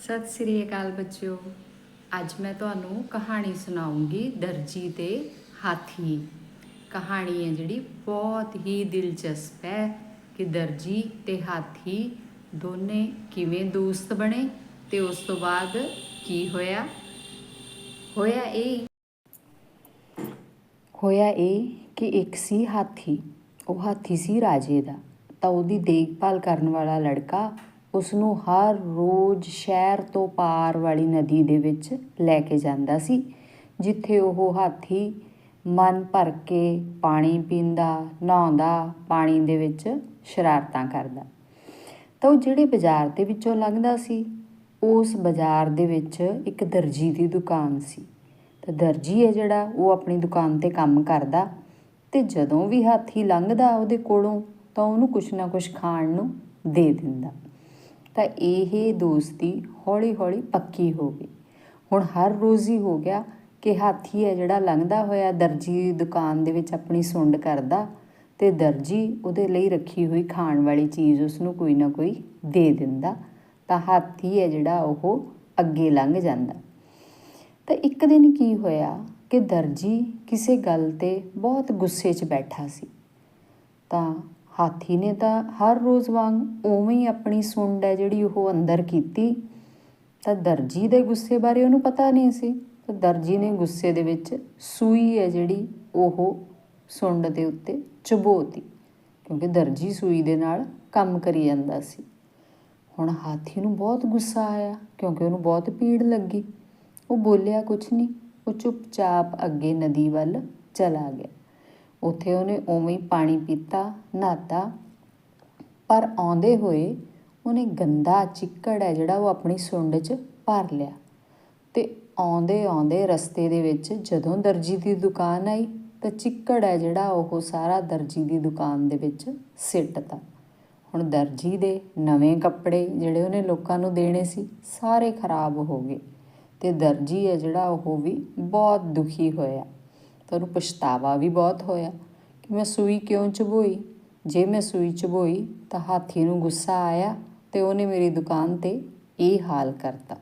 ਸਤਿ ਸ੍ਰੀ ਅਕਾਲ ਬੱਚਿਓ। ਅੱਜ ਮੈਂ ਤੁਹਾਨੂੰ ਕਹਾਣੀ ਸੁਣਾਉਂਗੀ ਦਰਜੀ ਤੇ ਹਾਥੀ। ਕਹਾਣੀ ਹੈ ਜਿਹੜੀ ਬਹੁਤ ਹੀ ਦਿਲਚਸਪ ਹੈ ਕਿ ਦਰਜੀ ਤੇ ਹਾਥੀ ਦੋਨੇ ਕਿਵੇਂ ਦੋਸਤ ਬਣੇ ਤੇ ਉਸ ਤੋਂ ਬਾਅਦ ਕੀ ਹੋਇਆ। ਹੋਇਆ ਇਹ ਹੋਇਆ ਇਹ ਕਿ ਇੱਕ ਸੀ ਹਾਥੀ, ਉਹ ਹਾਥੀ ਸੀ ਰਾਜੇ ਦਾ। ਤਾਂ ਉਹਦੀ ਦੇਖਭਾਲ ਕਰਨ ਵਾਲਾ ਲੜਕਾ ਉਸ ਨੂੰ ਹਰ ਰੋਜ਼ ਸ਼ਹਿਰ ਤੋਂ ਪਾਰ ਵਾਲੀ ਨਦੀ ਦੇ ਵਿੱਚ ਲੈ ਕੇ ਜਾਂਦਾ ਸੀ, ਜਿੱਥੇ ਉਹ ਹਾਥੀ ਮਨ ਭਰ ਕੇ ਪਾਣੀ ਪੀਂਦਾ, ਨਹਾਉਂਦਾ, ਪਾਣੀ ਦੇ ਵਿੱਚ ਸ਼ਰਾਰਤਾਂ ਕਰਦਾ। ਤਾਂ ਉਹ ਜਿਹੜੇ ਬਾਜ਼ਾਰ ਦੇ ਵਿੱਚੋਂ ਲੰਘਦਾ ਸੀ, ਉਸ ਬਾਜ਼ਾਰ ਦੇ ਵਿੱਚ ਇੱਕ ਦਰਜੀ ਦੀ ਦੁਕਾਨ ਸੀ। ਤਾਂ ਦਰਜੀ ਹੈ ਜਿਹੜਾ, ਉਹ ਆਪਣੀ ਦੁਕਾਨ ਤੇ ਕੰਮ ਕਰਦਾ ਤੇ ਜਦੋਂ ਵੀ ਹਾਥੀ ਲੰਘਦਾ ਉਹਦੇ ਕੋਲੋਂ ਤਾਂ ਉਹਨੂੰ ਕੁਛ ਨਾ ਕੁਛ ਖਾਣ ਨੂੰ ਦੇ ਦਿੰਦਾ। ਤਾਂ ਇਹ ਦੋਸਤੀ ਹੌਲੀ-ਹੌਲੀ ਪੱਕੀ ਹੋ ਗਈ। ਹੁਣ ਹਰ ਰੋਜ਼ ਹੀ ਹੋ ਗਿਆ ਕਿ ਹਾਥੀ ਹੈ ਜਿਹੜਾ ਲੰਘਦਾ ਹੋਇਆ ਦਰਜੀ ਦੁਕਾਨ ਦੇ ਵਿੱਚ ਆਪਣੀ ਸੁੰਡ ਕਰਦਾ ਤੇ ਦਰਜੀ ਉਹਦੇ ਲਈ ਰੱਖੀ ਹੋਈ ਖਾਣ ਵਾਲੀ ਚੀਜ਼ ਉਸ ਨੂੰ ਕੋਈ ਨਾ ਕੋਈ ਦੇ ਦਿੰਦਾ, ਤਾਂ ਹਾਥੀ ਹੈ ਜਿਹੜਾ ਉਹ ਅੱਗੇ ਲੰਘ ਜਾਂਦਾ। ਤਾਂ ਇੱਕ ਦਿਨ ਕੀ ਹੋਇਆ ਕਿ ਦਰਜੀ ਕਿਸੇ ਗੱਲ ਤੇ ਬਹੁਤ ਗੁੱਸੇ 'ਚ ਬੈਠਾ ਸੀ। ਤਾਂ ਹਾਥੀ ਨੇ ਤਾਂ ਹਰ ਰੋਜ਼ ਵਾਂਗ ਉਵੇਂ ਹੀ ਆਪਣੀ ਸੁੰਡ ਹੈ ਜਿਹੜੀ ਉਹ ਅੰਦਰ ਕੀਤੀ। ਤਾਂ ਦਰਜੀ ਦੇ ਗੁੱਸੇ ਬਾਰੇ ਉਹਨੂੰ ਪਤਾ ਨਹੀਂ ਸੀ। ਤਾਂ ਦਰਜੀ ਨੇ ਗੁੱਸੇ ਦੇ ਵਿੱਚ ਸੂਈ ਹੈ ਜਿਹੜੀ ਉਹ ਸੁੰਡ ਦੇ ਉੱਤੇ ਚੁਬੋਤੀ, ਕਿਉਂਕਿ ਦਰਜੀ ਸੂਈ ਦੇ ਨਾਲ ਕੰਮ ਕਰੀ ਜਾਂਦਾ ਸੀ। ਹੁਣ ਹਾਥੀ ਨੂੰ ਬਹੁਤ ਗੁੱਸਾ ਆਇਆ, ਕਿਉਂਕਿ ਉਹਨੂੰ ਬਹੁਤ ਪੀੜ ਲੱਗੀ। ਉਹ ਬੋਲਿਆ, ਕੁਛ ਨਹੀਂ, ਉਹ ਚੁੱਪਚਾਪ ਅੱਗੇ ਨਦੀ ਵੱਲ ਚਲਾ ਗਿਆ। ਉੱਥੇ ਉਹਨੇ ਉਵੇਂ ਹੀ ਪਾਣੀ ਪੀਤਾ, ਨਹਾਤਾ। ਪਰ ਆਉਂਦੇ ਹੋਏ ਉਹਨੇ ਗੰਦਾ ਚਿੱਕੜ ਹੈ ਜਿਹੜਾ ਉਹ ਆਪਣੀ ਸੁੰਡ 'ਚ ਭਰ ਲਿਆ। ਤੇ ਆਉਂਦੇ ਆਉਂਦੇ ਰਸਤੇ ਦੇ ਵਿੱਚ ਜਦੋਂ ਦਰਜੀ ਦੀ ਦੁਕਾਨ ਆਈ ਤਾਂ ਚਿੱਕੜ ਹੈ ਜਿਹੜਾ ਉਹ ਸਾਰਾ ਦਰਜੀ ਦੀ ਦੁਕਾਨ ਦੇ ਵਿੱਚ ਸਿੱਟਤਾ। ਹੁਣ ਦਰਜੀ ਦੇ ਨਵੇਂ ਕੱਪੜੇ ਜਿਹੜੇ ਉਹਨੇ ਲੋਕਾਂ ਨੂੰ ਦੇਣੇ ਸੀ, ਸਾਰੇ ਖਰਾਬ ਹੋ ਗਏ ਤੇ ਦਰਜੀ ਹੈ ਜਿਹੜਾ ਉਹ ਵੀ ਬਹੁਤ ਦੁਖੀ ਹੋਇਆ। ਤਾਂ ਉਹਨੂੰ ਪਛਤਾਵਾ ਵੀ ਬਹੁਤ ਹੋਇਆ ਕਿ ਮੈਂ ਸੂਈ ਕਿਉਂ ਚਬੋਈ? ਜੇ ਮੈਂ ਸੂਈ ਚਬੋਈ ਤਾਂ ਹਾਥੀ ਨੂੰ ਗੁੱਸਾ ਆਇਆ ਤੇ ਉਹਨੇ ਮੇਰੀ ਦੁਕਾਨ ਤੇ ਇਹ ਹਾਲ ਕਰਤਾ।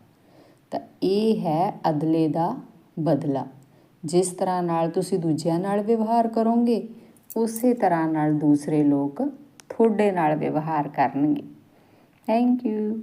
ਤਾਂ ਇਹ ਹੈ ਅਦਲੇ ਦਾ ਬਦਲਾ। ਜਿਸ ਤਰ੍ਹਾਂ ਨਾਲ ਤੁਸੀਂ ਦੂਜਿਆਂ ਨਾਲ ਵਿਵਹਾਰ ਕਰੋਗੇ, ਉਸੇ ਤਰ੍ਹਾਂ ਨਾਲ ਦੂਸਰੇ ਲੋਕ ਤੁਹਾਡੇ ਨਾਲ ਵਿਵਹਾਰ ਕਰਨਗੇ। Thank you